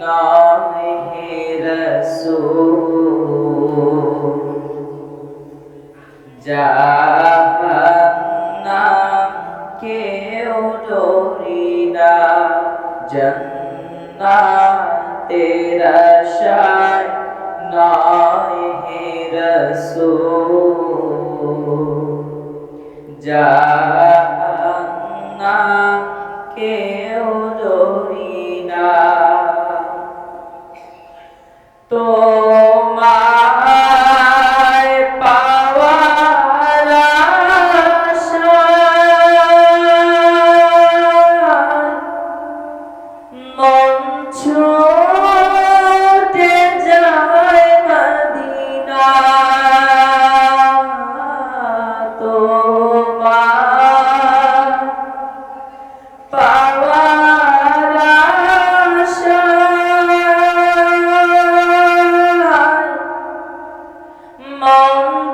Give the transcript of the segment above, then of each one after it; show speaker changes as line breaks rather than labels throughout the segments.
হে রসূল জাহান্নাম কেউ ডরি না জন্নাতের আশায় নয় হে রসূল জাহান্নাম কেউ ডরি না তোমায় পাওয়ার আশায় মন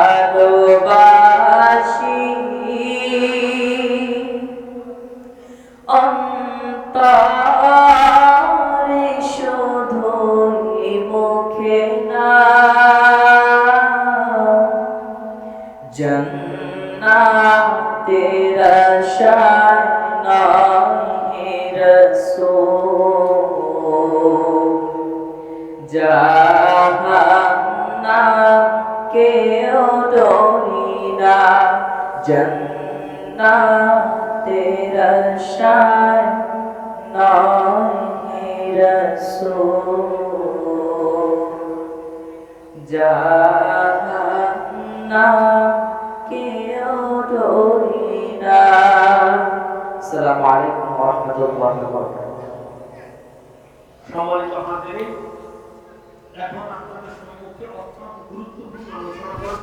ভালোবাসি। অন্তরে শুধুই মুখে না জন্নাতের আশায় নয় রসূল। জাহান্নাম না জন্নাতের আশায় নয় রসূল জাহান্নাম কেউ ডরি না আসসালামু আলাইকুম ওয়া রাহমাতুল্লাহি ওয়া বারাকাতুহু
সম্মানিত হাজিরিন এখন আপনাদের সম্মুখে অত্যন্ত গুরুত্বপূর্ণ আলোচনা করব।